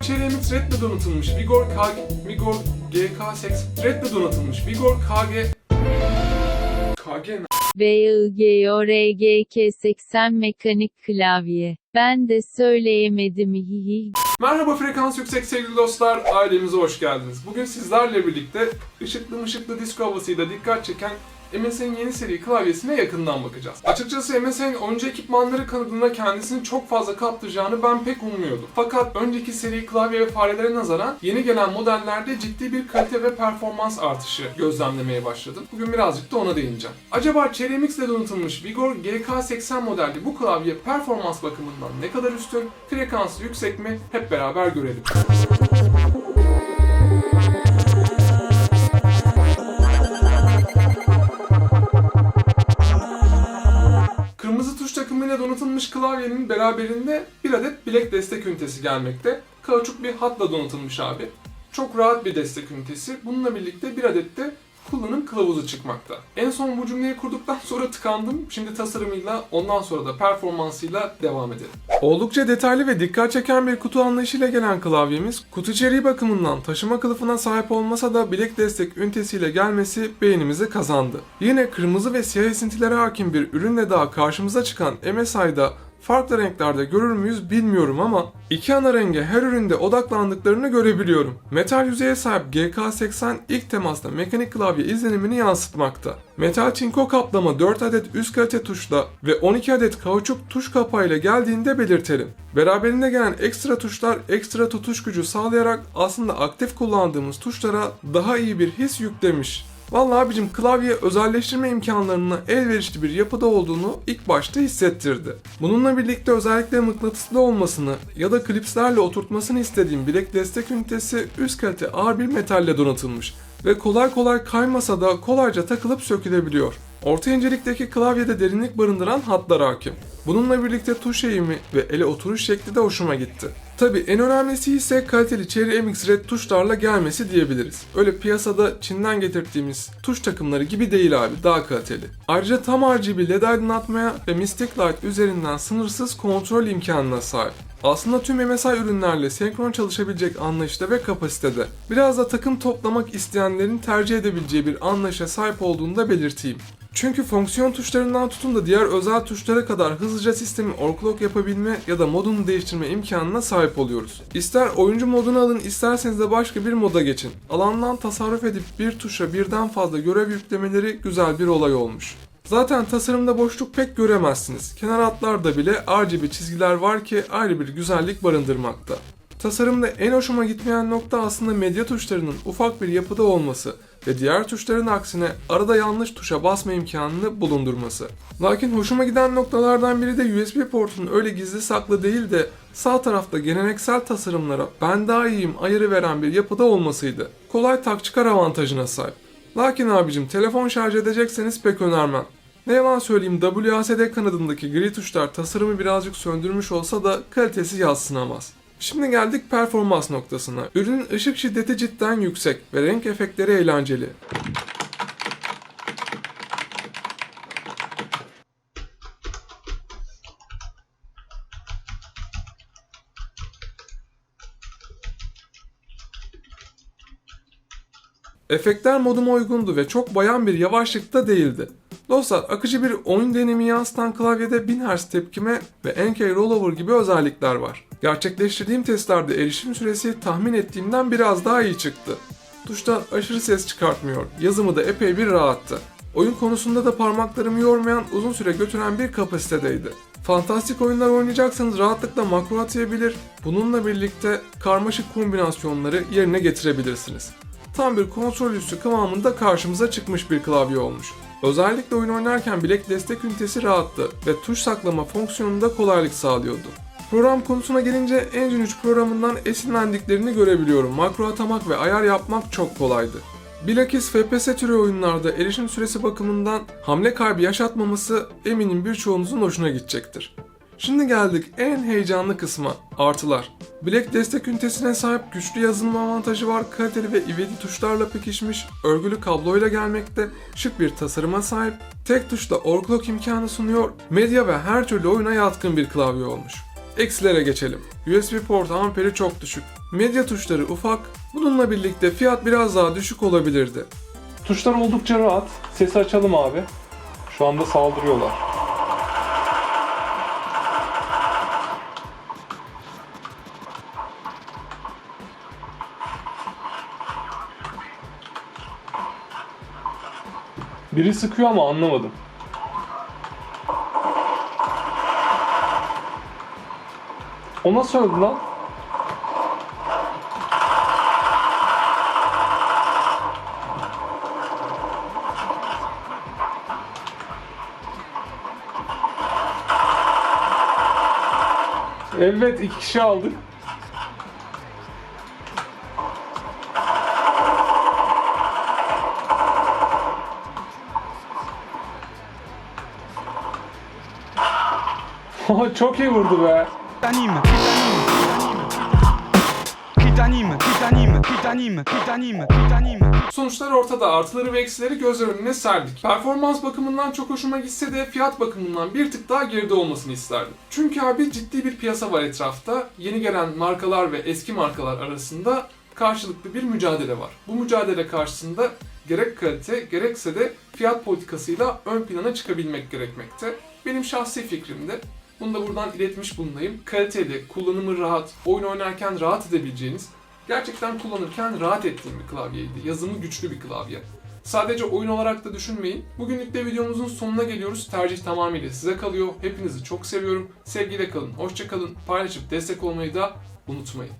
Cherry MX Red'le donatılmış Vigor KG... Vigor GK80 Red'le donatılmış Vigor KG... KG ne? VIGORGK80 mekanik klavye. Ben de söyleyemedim hihi. Merhaba frekans yüksek sevgili dostlar, ailemize hoş geldiniz. Bugün sizlerle birlikte ışıklı mışıklı disco havasıyla dikkat çeken MSI'nin yeni seri klavyesine yakından bakacağız. Açıkçası MSI'nin oyuncu ekipmanları kanadında kendisini çok fazla kaptıracağını ben pek ummuyordum. Fakat önceki seri klavye ve farelere nazaran yeni gelen modellerde ciddi bir kalite ve performans artışı gözlemlemeye başladım. Bugün birazcık da ona değineceğim. Acaba Cherry MX ile donatılmış Vigor GK80 modelli bu klavye performans bakımından ne kadar üstün, frekansı yüksek mi hep beraber görelim. Donatılmış klavyenin beraberinde bir adet bilek destek ünitesi gelmekte. Kauçuk bir hatla donatılmış abi. Çok rahat bir destek ünitesi. Bununla birlikte bir adet de kullanım kılavuzu çıkmakta. En son bu cümleyi kurduktan sonra tıkandım. Şimdi tasarımıyla ondan sonra da performansıyla devam edelim. Oldukça detaylı ve dikkat çeken bir kutu anlayışıyla gelen klavyemiz, kutu içeriği bakımından taşıma kılıfına sahip olmasa da bilek destek ünitesiyle gelmesi beğenimizi kazandı. Yine kırmızı ve siyah esintilere hakim bir ürünle daha karşımıza çıkan MSI'da farklı renklerde görür müyüz bilmiyorum ama iki ana renge her üründe odaklandıklarını görebiliyorum. Metal yüzeye sahip GK80 ilk temasta mekanik klavye izlenimini yansıtmakta. Metal çinko kaplama 4 adet üst kalite tuşla ve 12 adet kauçuk tuş kapağıyla geldiğinde belirtelim. Beraberinde gelen ekstra tuşlar ekstra tutuş gücü sağlayarak aslında aktif kullandığımız tuşlara daha iyi bir his yüklemiş. Vallahi abicim klavye özelleştirme imkanlarına elverişli bir yapıda olduğunu ilk başta hissettirdi. Bununla birlikte özellikle mıknatıslı olmasını ya da klipslerle oturtmasını istediğim bilek destek ünitesi üst kalite ağır bir metalle donatılmış ve kolay kolay kaymasa da kolayca takılıp sökülebiliyor. Orta incelikteki klavyede derinlik barındıran hatlar hakim. Bununla birlikte tuş eğimi ve ele oturuş şekli de hoşuma gitti. Tabi en önemlisi ise kaliteli Cherry MX Red tuşlarla gelmesi diyebiliriz. Öyle piyasada Çin'den getirdiğimiz tuş takımları gibi değil abi, daha kaliteli. Ayrıca tam RGB LED aydınlatmaya ve Mystic Light üzerinden sınırsız kontrol imkanına sahip. Aslında tüm MSI ürünlerle senkron çalışabilecek anlayışta ve kapasitede. Biraz da takım toplamak isteyenlerin tercih edebileceği bir anlayışa sahip olduğunu da belirteyim. Çünkü fonksiyon tuşlarından tutun da diğer özel tuşlara kadar hızlıca sistemi overclock yapabilme ya da modunu değiştirme imkanına sahip oluyoruz. İster oyuncu modunu alın isterseniz de başka bir moda geçin. Alandan tasarruf edip bir tuşa birden fazla görev yüklemeleri güzel bir olay olmuş. Zaten tasarımda boşluk pek göremezsiniz. Kenar hatlarda bile RGB çizgiler var ki ayrı bir güzellik barındırmakta. Tasarımda en hoşuma gitmeyen nokta aslında medya tuşlarının ufak bir yapıda olması ve diğer tuşların aksine arada yanlış tuşa basma imkanını bulundurması. Lakin hoşuma giden noktalardan biri de USB portunun öyle gizli saklı değil de sağ tarafta geleneksel tasarımlara ben daha iyiyim ayarı veren bir yapıda olmasıydı. Kolay tak çıkar avantajına sahip. Lakin abicim telefon şarj edecekseniz pek önermem. Ne yalan söyleyeyim WASD kanadındaki gri tuşlar tasarımı birazcık söndürmüş olsa da kalitesi yadsınamaz. Şimdi geldik performans noktasına. Ürünün ışık şiddeti cidden yüksek ve renk efektleri eğlenceli. Efektler moduma uygundu ve çok bayan bir yavaşlıkta değildi. Dostlar akıcı bir oyun deneyimi yansıtan klavyede 1000 Hz tepkime ve NK Rollover gibi özellikler var. Gerçekleştirdiğim testlerde erişim süresi tahmin ettiğimden biraz daha iyi çıktı. Tuşlar aşırı ses çıkartmıyor, yazımı da epey bir rahattı. Oyun konusunda da parmaklarımı yormayan uzun süre götüren bir kapasitedeydi. Fantastik oyunlar oynayacaksanız rahatlıkla makro atayabilir, bununla birlikte karmaşık kombinasyonları yerine getirebilirsiniz. Tam bir kontrol üssü kıvamında karşımıza çıkmış bir klavye olmuş. Özellikle oyun oynarken bilek destek ünitesi rahattı ve tuş saklama fonksiyonunda kolaylık sağlıyordu. Program konusuna gelince Engine 3 programından esinlendiklerini görebiliyorum. Makro atamak ve ayar yapmak çok kolaydı. Bilakis FPS türü oyunlarda erişim süresi bakımından hamle kaybı yaşatmaması eminim birçoğunuzun hoşuna gidecektir. Şimdi geldik en heyecanlı kısma, artılar. Bilek destek ünitesine sahip güçlü yazılım avantajı var, kaliteli ve ivedi tuşlarla pekişmiş, örgülü kabloyla gelmekte, şık bir tasarıma sahip, tek tuşla overclock imkanı sunuyor, medya ve her türlü oyuna yatkın bir klavye olmuş. Eksilere geçelim. USB port amperi çok düşük. Medya tuşları ufak. Bununla birlikte fiyat biraz daha düşük olabilirdi. Tuşlar oldukça rahat. Sesi açalım abi. Şu anda saldırıyorlar. Biri sıkıyor ama anlamadım. O nasıl öldü lan? Evet iki kişi aldık. Çok iyi vurdu be. T'anime, qui t'anime, qui t'anime, qui t'anime, qui t'anime, qui t'anime. Sonuçlar ortada. Artıları ve eksileri göz önüne serdik. Performans bakımından çok hoşuma gitse de fiyat bakımından bir tık daha geride olmasını isterdim. Çünkü abi ciddi bir piyasa var etrafta. Yeni gelen markalar ve eski markalar arasında karşılıklı bir mücadele var. Bu mücadele karşısında gerek kalite gerekse de fiyat politikasıyla ön plana çıkabilmek gerekmekte. Benim şahsi fikrimde bunu da buradan iletmiş bulunayım. Kaliteli, kullanımı rahat, oyun oynarken rahat edebileceğiniz, gerçekten kullanırken rahat ettiğim bir klavyeydi. Yazımı güçlü bir klavye. Sadece oyun olarak da düşünmeyin. Bugünlük de videomuzun sonuna geliyoruz. Tercih tamamıyla size kalıyor. Hepinizi çok seviyorum. Sevgiyle kalın, hoşça kalın. Paylaşıp destek olmayı da unutmayın.